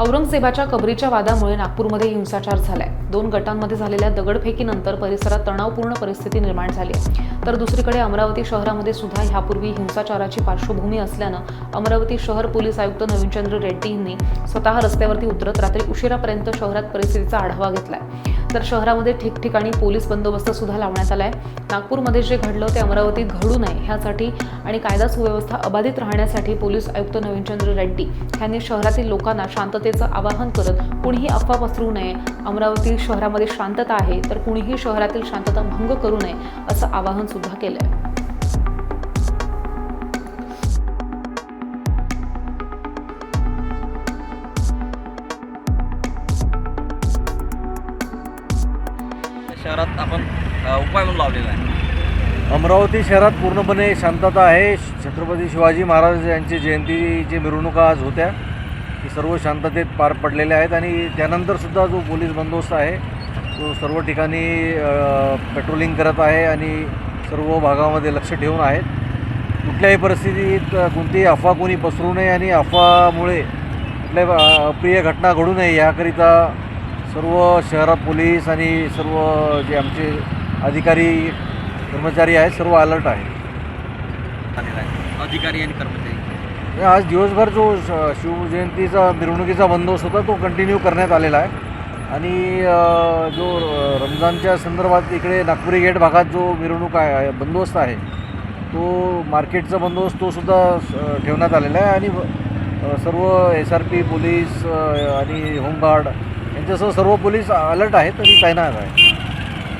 औरंगजेबाच्या कबरीच्या वादामुळे नागपूरमध्ये हिंसाचार झालाय. दोन गटांमध्ये झालेल्या दगडफेकीनंतर परिसरात तणावपूर्ण परिस्थिती निर्माण झाली आहे. तर दुसरीकडे अमरावती शहरामध्ये सुद्धा ह्यापूर्वी हिंसाचाराची पार्श्वभूमी असल्यानं अमरावती शहर पोलीस आयुक्त नवीनचंद्र रेड्डी यांनी स्वतः रस्त्यावरती उतरत रात्री उशिरापर्यंत शहरात परिस्थितीचा आढावा घेतलाय. तर शहरामध्ये ठिकठिकाणी पोलीस बंदोबस्त सुद्धा लावण्यात आलाय. नागपूरमध्ये जे घडलं ते अमरावतीत घडू नये ह्यासाठी आणि कायदा सुव्यवस्था अबाधित राहण्यासाठी पोलीस आयुक्त नवीनचंद्र रेड्डी यांनी शहरातील लोकांना शांततेचं आवाहन करत कुणीही अफवा पसरू नये अमरावती शहरामध्ये शांतता आहे तर कुणीही शहरातील शांतता भंग करू नये असं आवाहन सुद्धा केलंय. शहरात आपण उपाय म्हणून लावलेला आहे. अमरावती शहरात पूर्णपणे शांतता आहे. छत्रपती शिवाजी महाराज यांची जयंतीची मिरवणुका आज होत्या. ती सर्व शांततेत पार पडलेल्या आहेत आणि त्यानंतरसुद्धा जो पोलीस बंदोबस्त आहे तो सर्व ठिकाणी पेट्रोलिंग करत आहे आणि सर्व भागामध्ये लक्ष ठेवून आहेत. कुठल्याही परिस्थितीत कोणतीही अफवा कोणी पसरू नये आणि अफवामुळे कुठल्याही अप्रिय घटना घडू नये याकरिता सर्व शहरात पोलीस आणि सर्व जे आमचे अधिकारी कर्मचारी आहेत सर्व अलर्ट आहेत आलेला आहे. अधिकारी आणि कर्मचारी. आज दिवसभर जो श- शिवजयंतीचा मिरवणुकीचा बंदोबस्त होता तो कंटिन्यू करण्यात आलेला आहे. आणि जो रमजानच्या संदर्भात इकडे नागपुरी गेट भागात जो मिरवणूक आहे बंदोबस्त आहे तो मार्केटचा बंदोबस्त तो सुद्धा ठेवण्यात आलेला आहे. आणि सर्व एस आर पी पोलीस आणि होमगार्ड त्यांच्यासह सर्व पोलीस अलर्ट आहेत आणि तैनात आहे